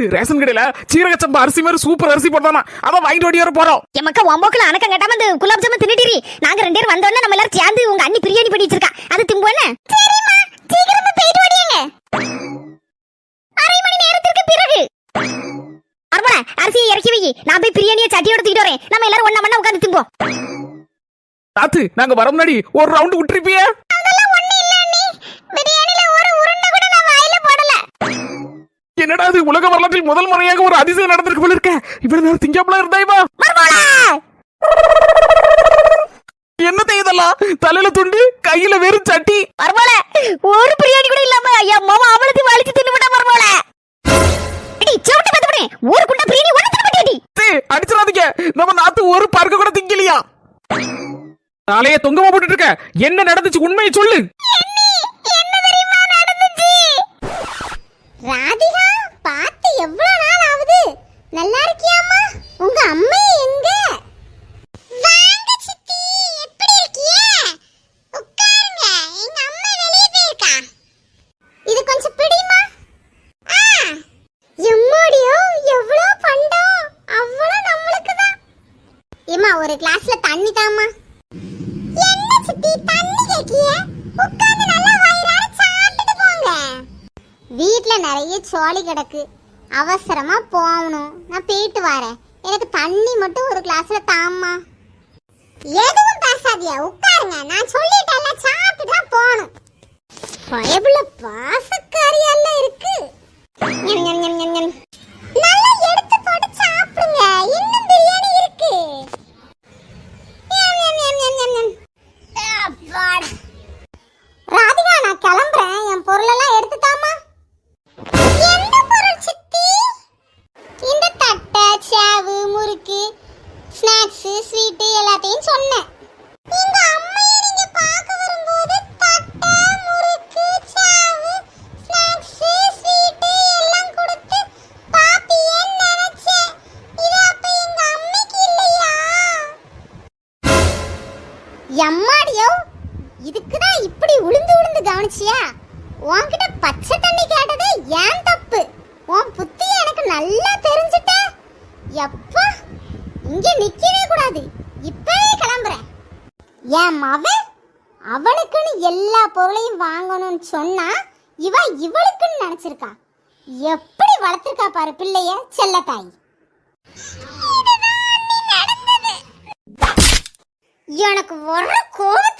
நாத்து ரேஷன் கடையில சீரக சம்பா அரிசி மாதிரி சூப்பர் அரிசி போட்டானா அதான் வாங்கிட்டு ஓடி வர போறோம். எமக்கா ஒம்போக்குல அணக்கம் கட்டாம இந்த குலாப் ஜாமுன் தின்னுட்டிரி. நாங்க ரெண்டு பேரும் வந்தோடனே நம்ம எல்லாரும் சேர்ந்து உங்க அண்ணி பிரியாணி பண்ணி வச்சிருக்கா. அது திம்போன்னு சரிம்மா சீக்கிரமா போயிட்டு ஓடியாங்க அரை மணி நேரத்திற்கு பிறகு. அருமல அரிசியை இறக்கி வை. நான் போய் பிரியாணியை சட்டியோட தூக்கிட்டு வரேன். நம்ம எல்லாரும் ஒண்ணா மண்ணா உட்காந்து திம்போம். நாங்க வர முன்னாடி. ஒரு ரவுண்ட் விட்டுருப்பிய. என்னடா அது உலக வரலாற்றில் முதல் முறையாக ஒரு அதிசயம் நடந்திருக்கு போல இருக்க. இவ்வளவு நேரம் திங்காமல இருந்தாய்வா மர்மோல என்ன செய்யுதெல்லாம் தலையில துண்டு கையில வெறும் சட்டி. மர்மோல ஒரு பிரியாணி கூட இல்லாம ஐயா மாமா அவளுக்கு வலிச்சு தின்னு விட்டா மர்மோல சவுட்டு பத்து பண்ணு ஒரு குண்டா பிரியாணி ஒண்ணு தின்னு சே, அடிச்சிடாதீங்க. நம்ம நாத்து ஒரு பருக்க கூட திங்கலையா? தலைய தொங்கமா போட்டுட்டு இருக்க. என்ன நடந்துச்சு? உண்மையை சொல்லு. என்ன தெரியுமா நடந்துச்சு? ராதிகா? ஒரு கிளாஸ்ல தண்ணி தாமா என்ன சித்தி தண்ணி கேக்கிய? உட்கார்ந்து நல்லா வயிறார சாப்பிட்டு போங்க. வீட்ல நிறைய சோளி கிடக்கு. அவசரமா போகணும். நான் போயிட்டு வரேன். எனக்கு தண்ணி மட்டும் ஒரு கிளாஸ்ல தாம்மா. எதுவும் பேசாதியா? உட்காருங்க. நான் சொல்லிட்டேன்ல சாப்பிட்டு தான் போகணும். பயபுல பாசக்காரியெல்லாம் இருக்கு. எல்லாத்தையும் சொன்னேன். எம்மாடியோ இதுக்கு தான் இப்படி உளுந்து உளுந்து கவனிச்சியா? உன்கிட்ட பச்சை தண்ணி கேட்டதே ஏன் தப்பு? என் மவன் அவனுக்குன்னு எல்லா பொருளையும் வாங்கணும்னு சொன்னா இவ இவளுக்குன்னு நினைச்சிருக்கா. எப்படி வளர்த்துருக்கா பாரு பிள்ளைய செல்லத்தாய். எனக்கு ஒரு கோபத்துக்கு